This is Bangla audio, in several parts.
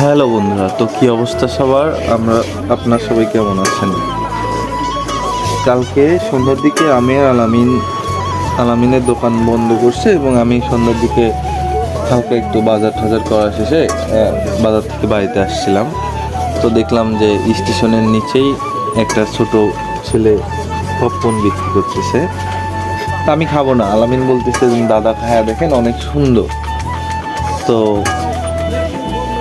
হ্যালো বন্ধুরা, তো কি অবস্থা সবার? আমরা, আপনার সবাই কেমন আছেন? কালকে সন্ধ্যার দিকে আমি আর আলামিন, আলামিনের দোকান বন্ধ করছে এবং আমি সন্ধ্যার দিকে হালকা একটু বাজার টাজার করা শেষে বাজার থেকে বাড়িতে আসছিলাম। তো দেখলাম যে স্টেশনের নিচেই একটা ছোট ছেলে পপকর্ন বিক্রি করতেছে। তা আমি খাব না। আলামিন বলতেছে, দাদা, খায়া দেখেন অনেক সুন্দর। তো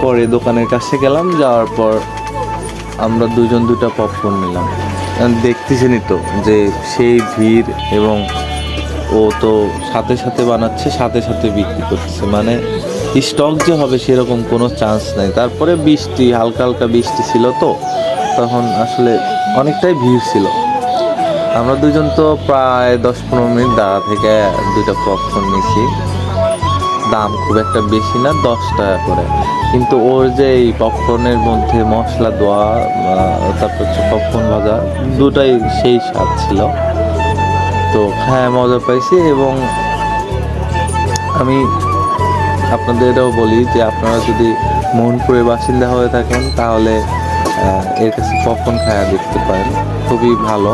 পরে দোকানের কাছে গেলাম, যাওয়ার পর আমরা দুজন দুটা পপকর্ন নিলাম। দেখতেছেনই তো যে সেই ভিড় এবং ও তো সাথে সাথে বানাচ্ছে, সাথে সাথে বিক্রি করতেছে। মানে স্টক যে হবে সেরকম কোনো চান্স নাই। তারপরে বৃষ্টি, হালকা হালকা বৃষ্টি ছিল তো, তখন আসলে অনেকটাই ভিড় ছিল। আমরা দুজন তো প্রায় দশ পনেরো মিনিট দাঁড়া থেকে দুইটা পপকর্ন নিয়েছি দাম খুব একটা বেশি না, দশ টাকা করে। কিন্তু ওর যে এই পপকর্নের মধ্যে মশলা দেওয়া তারপর হচ্ছে পপকর্ন ভাজা, দুটাই সেই স্বাদ ছিল। তো খায় মজা পাইছি এবং আমি আপনাদেরও বলি যে আপনারা যদি মোহনপুরের বাসিন্দা হয়ে থাকেন, তাহলে এর কাছে পপকর্ন খায়া দেখতে পারেন। খুবই ভালো।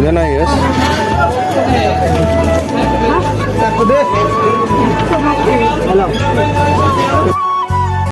Yan na, yes. Hello.